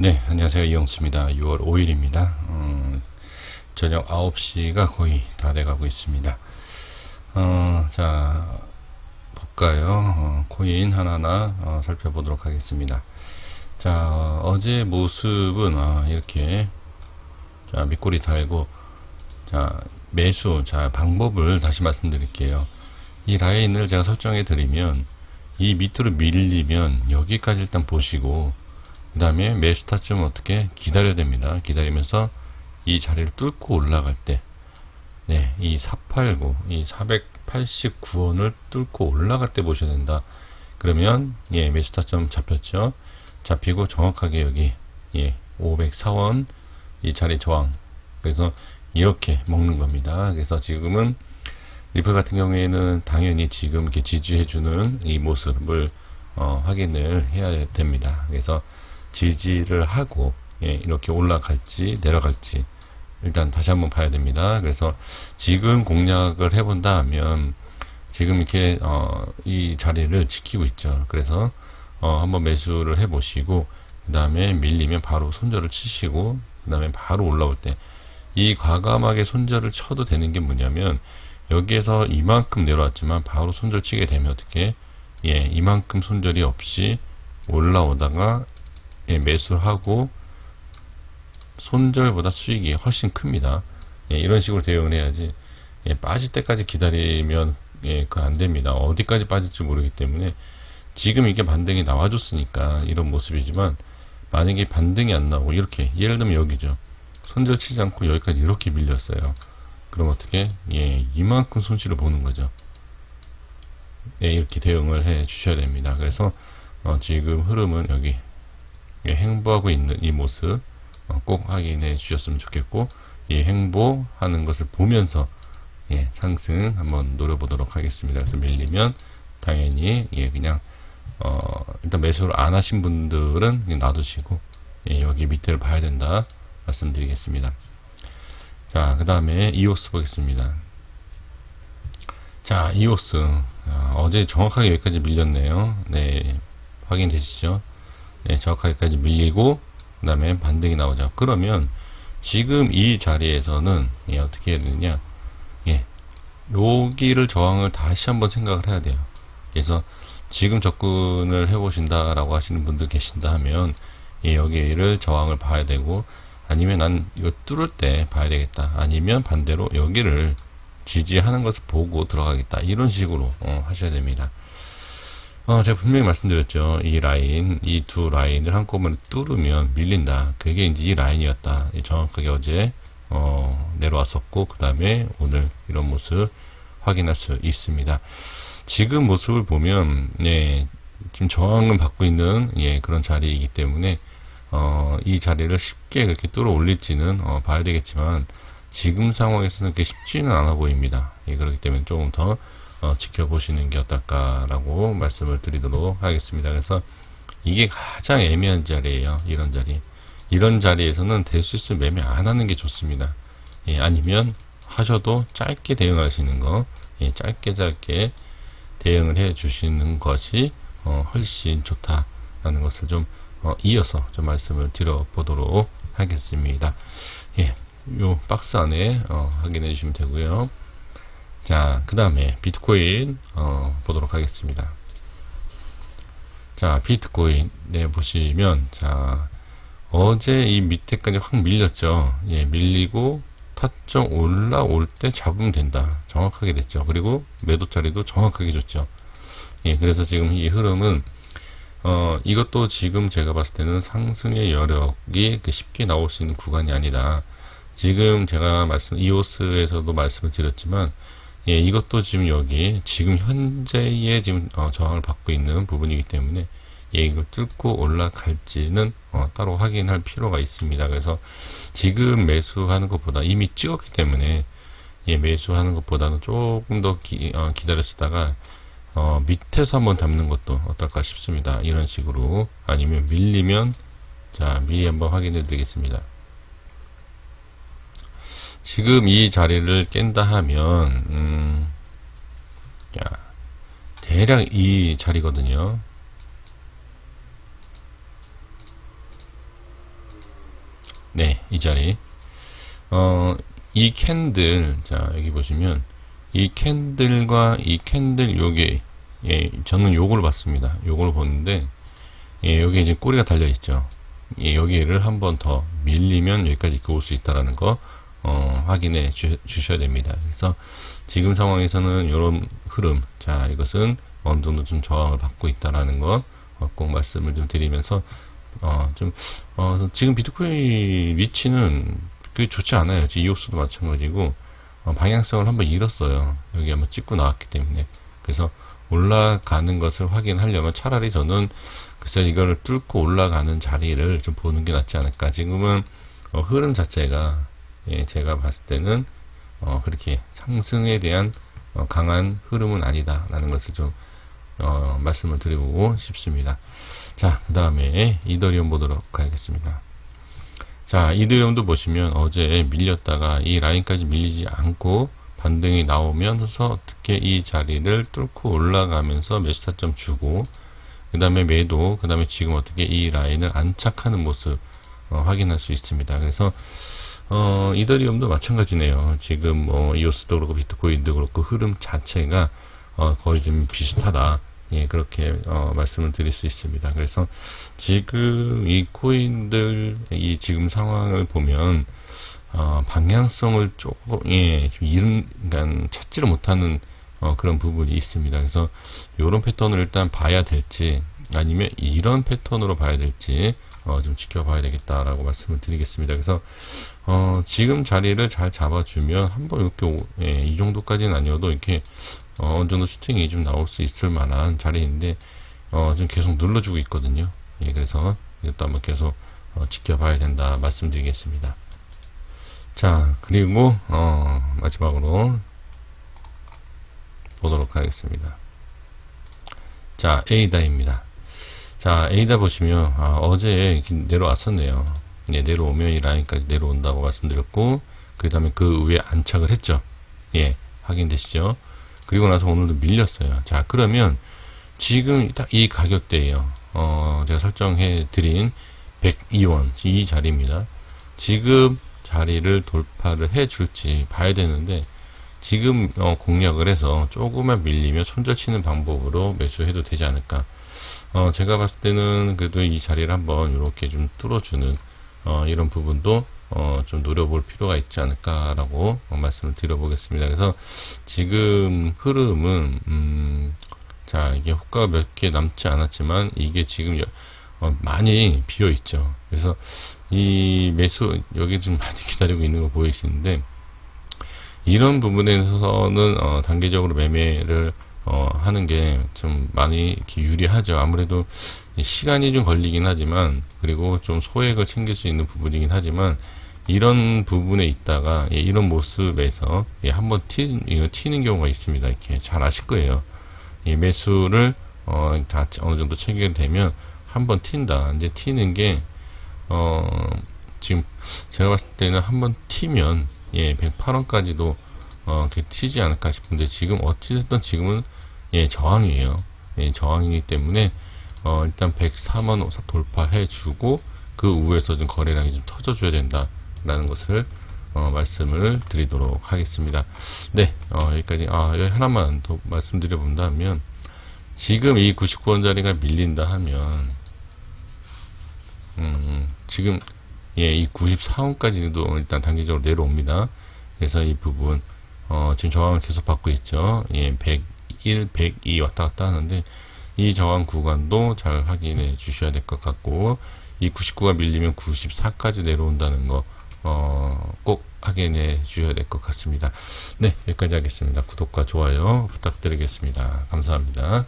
네, 안녕하세요. 이영수입니다. 6월 5일입니다. 어, 저녁 9시가 거의 다 돼가고 있습니다. 어, 자, 볼까요? 어, 코인 하나하나 어, 살펴보도록 하겠습니다. 자, 어제 모습은 아, 이렇게 자, 밑꼬리 달고 자, 매수 자, 방법을 다시 말씀드릴게요. 이 라인을 제가 설정해 드리면 이 밑으로 밀리면 여기까지 일단 보시고 그 다음에 타점 어떻게 기다려야 됩니다. 기다리면서 이 자리를 뚫고 올라갈 때, 네, 이 489, 이 489원을 뚫고 올라갈 때 보셔야 된다. 그러면, 예, 매수 타점 잡혔죠. 잡히고 정확하게 여기, 예, 504원, 이 자리 저항. 그래서 이렇게 먹는 겁니다. 그래서 지금은 리플 같은 경우에는 당연히 지금 이렇게 지지해주는 이 모습을 어, 확인을 해야 됩니다. 그래서 지지를 하고 예, 이렇게 올라갈지 내려갈지 일단 다시 한번 봐야 됩니다. 그래서 지금 공략을 해본다 하면 지금 이렇게 어, 이 자리를 지키고 있죠. 그래서 어, 한번 매수를 해보시고 그 다음에 밀리면 바로 손절을 치시고 그 다음에 바로 올라올 때 이 과감하게 손절을 쳐도 되는 게 뭐냐면 여기에서 이만큼 내려왔지만 바로 손절 치게 되면 어떻게 예 이만큼 손절이 없이 올라오다가 예, 매수하고 손절보다 수익이 훨씬 큽니다. 예, 이런 식으로 대응을 해야지 예, 빠질 때까지 기다리면 예, 그안 됩니다. 어디까지 빠질지 모르기 때문에 지금 이게 반등이 나와줬으니까 이런 모습이지만 만약에 반등이 안 나오고 이렇게 예를 들면 여기죠. 손절 치지 않고 여기까지 이렇게 밀렸어요. 그럼 어떻게 예, 이만큼 손실을 보는 거죠. 예, 이렇게 대응을 해 주셔야 됩니다. 그래서 어, 지금 흐름은 여기 예, 행보하고 있는 이 모습 어, 꼭 확인해 주셨으면 좋겠고 이 행보하는 것을 보면서 예, 상승 한번 노려보도록 하겠습니다. 그래서 밀리면 당연히 예, 그냥 어, 일단 매수를 안 하신 분들은 놔두시고 예, 여기 밑에를 봐야 된다 말씀드리겠습니다. 자, 그 다음에 이오스 보겠습니다. 자, 이오스 아, 어제 정확하게 여기까지 밀렸네요. 네, 확인되시죠? 예, 정확하게까지 밀리고 그 다음에 반등이 나오죠. 그러면 지금 이 자리에서는 예, 어떻게 해야 되느냐 예, 여기를 저항을 다시 한번 생각을 해야 돼요. 그래서 지금 접근을 해보신다라고 하시는 분들 계신다 하면 예, 여기를 저항을 봐야 되고 아니면 난 이거 뚫을 때 봐야 되겠다. 아니면 반대로 여기를 지지하는 것을 보고 들어가겠다. 이런 식으로 어, 하셔야 됩니다. 어, 제가 분명히 말씀드렸죠. 이 라인, 이 두 라인을 한꺼번에 뚫으면 밀린다. 그게 이제 이 라인이었다. 정확하게 어제, 어, 내려왔었고, 그 다음에 오늘 이런 모습 확인할 수 있습니다. 지금 모습을 보면, 네, 지금 저항을 받고 있는, 예, 그런 자리이기 때문에, 어, 이 자리를 쉽게 그렇게 뚫어 올릴지는, 어, 봐야 되겠지만, 지금 상황에서는 그렇게 쉽지는 않아 보입니다. 예, 그렇기 때문에 조금 더, 어, 지켜보시는 게 어떨까라고 말씀을 드리도록 하겠습니다. 그래서 이게 가장 애매한 자리예요. 이런 자리. 이런 자리에서는 될수 있으면 매매 안 하는 게 좋습니다. 예, 아니면 하셔도 짧게 대응하시는 거, 예, 짧게 짧게 대응을 해 주시는 것이 어, 훨씬 좋다라는 것을 좀 어, 이어서 좀 말씀을 드려보도록 하겠습니다. 예, 요 박스 안에 어, 확인해 주시면 되고요. 자, 그 다음에 비트코인 어, 보도록 하겠습니다. 자, 비트코인 네 보시면 자 어제 이 밑에까지 확 밀렸죠. 예, 밀리고 타점 올라올 때 적응된다. 정확하게 됐죠. 그리고 매도 자리도 정확하게 줬죠. 예, 그래서 지금 이 흐름은 어, 이것도 지금 제가 봤을 때는 상승의 여력이 쉽게 나올 수 있는 구간이 아니다. 지금 제가 말씀, 이오스에서도 말씀을 드렸지만, 예, 이것도 지금 여기 지금 현재의 지금 어, 저항을 받고 있는 부분이기 때문에 예, 이걸 뚫고 올라갈지는 어, 따로 확인할 필요가 있습니다. 그래서 지금 매수하는 것보다 이미 찍었기 때문에 예, 매수하는 것보다는 조금 더 기, 어, 기다렸다가 어, 밑에서 한번 잡는 것도 어떨까 싶습니다. 이런 식으로 아니면 밀리면 자 미리 한번 확인해 드리겠습니다. 지금 이 자리를 깬다 하면 음, 자, 대략 이 자리거든요. 네, 이 자리. 어, 이 캔들, 자, 여기 보시면, 이 캔들과 이 캔들 요게, 예, 저는 요걸 봤습니다. 요걸 보는데, 예, 여기 이제 꼬리가 달려 있죠. 예, 여기를 한 번 더 밀리면 여기까지 올 수 있다라는 거, 어, 확인해 주, 주셔야 됩니다. 그래서 지금 상황에서는 이런 흐름, 자, 이것은 어느 정도 좀 저항을 받고 있다라는 거, 어, 꼭 말씀을 좀 드리면서, 어, 좀, 어, 지금 비트코인 위치는 그게 좋지 않아요. 지금 이옵스도 마찬가지고, 어, 방향성을 한번 잃었어요. 여기 한번 찍고 나왔기 때문에. 그래서 올라가는 것을 확인하려면 차라리 저는 글쎄 이거를 뚫고 올라가는 자리를 좀 보는 게 낫지 않을까. 지금은 어, 흐름 자체가 예, 제가 봤을 때는 어, 그렇게 상승에 대한 어, 강한 흐름은 아니다라는 것을 좀 어, 말씀을 드리고 싶습니다. 자, 그 다음에 이더리움 보도록 하겠습니다. 자, 이더리움도 보시면 어제 밀렸다가 이 라인까지 밀리지 않고 반등이 나오면서 어떻게 이 자리를 뚫고 올라가면서 매수 타점 주고 그 다음에 매도 그 다음에 지금 어떻게 이 라인을 안착하는 모습 어, 확인할 수 있습니다. 그래서 어, 이더리움도 마찬가지네요. 지금 뭐 이오스도 그렇고 비트코인도 그렇고 흐름 자체가 어, 거의 좀 비슷하다. 예, 그렇게 어, 말씀을 드릴 수 있습니다. 그래서 지금 이 코인들 이 지금 상황을 보면 어, 방향성을 조금 예, 좀 잃은 그러니까 찾지를 못하는 어, 그런 부분이 있습니다. 그래서 이런 패턴을 일단 봐야 될지 아니면 이런 패턴으로 봐야 될지 어, 좀 지켜봐야 되겠다라고 말씀을 드리겠습니다. 그래서 어, 지금 자리를 잘 잡아주면 한번 이렇게 오, 예, 이 정도까지는 아니어도 이렇게 어, 어느 정도 슈팅이 좀 나올 수 있을 만한 자리인데 어, 지금 계속 눌러주고 있거든요. 예, 그래서 이것도 한번 계속 어, 지켜봐야 된다 말씀드리겠습니다. 자, 그리고 어, 마지막으로 보도록 하겠습니다. 자, 에이다입니다. 자, 에이다 보시면 아, 어제 내려왔었네요. 예, 내려오면 이 라인까지 내려온다고 말씀드렸고 그 다음에 그 위에 안착을 했죠. 예, 확인되시죠? 그리고 나서 오늘도 밀렸어요. 자, 그러면 지금 딱 이 가격대예요. 어, 제가 설정해 드린 102원 이 자리입니다. 지금 자리를 돌파를 해 줄지 봐야 되는데 지금 어, 공략을 해서 조금만 밀리면 손절 치는 방법으로 매수해도 되지 않을까. 어, 제가 봤을 때는 그래도 이 자리를 한번 이렇게 좀 뚫어주는 어, 이런 부분도 어, 좀 노려볼 필요가 있지 않을까라고 어, 말씀을 드려보겠습니다. 그래서 지금 흐름은 음, 자 이게 호가가 몇 개 남지 않았지만 이게 지금 여, 어, 많이 비어 있죠. 그래서 이 매수 여기 지금 많이 기다리고 있는 거 보이시는데 이런 부분에 있어서는 어, 단계적으로 매매를 어, 하는 게 좀 많이 유리하죠. 아무래도 시간이 좀 걸리긴 하지만 그리고 좀 소액을 챙길 수 있는 부분이긴 하지만 이런 부분에 있다가 예, 이런 모습에서 예, 한번 튀, 튀는 경우가 있습니다. 이렇게 잘 아실 거예요. 예, 매수를 어, 다 어느 정도 체결 되면 한번 튄다. 이제 튀는 게 어, 지금 제가 봤을 때는 한번 튀면 예, 108원까지도 어, 이렇게 튀지 않을까 싶은데 지금 어찌됐든 지금은 예, 저항이에요. 예, 저항이기 때문에 어, 일단 104만 돌파해 주고 그 우에서 좀 거래량이 좀 터져줘야 된다라는 것을 어, 말씀을 드리도록 하겠습니다. 네, 어, 여기까지 아, 여기 하나만 더 말씀드려 본다면 지금 이 99원짜리가 밀린다 하면 음, 지금 예, 이 94원까지도 일단 단기적으로 내려옵니다. 그래서 이 부분 어, 지금 저항을 계속 받고 있죠. 예, 101, 102 왔다 갔다 하는데 이 저항 구간도 잘 확인해 주셔야 될 것 같고 이 99가 밀리면 94까지 내려온다는 거 어, 꼭 확인해 주셔야 될 것 같습니다. 네, 여기까지 하겠습니다. 구독과 좋아요 부탁드리겠습니다. 감사합니다.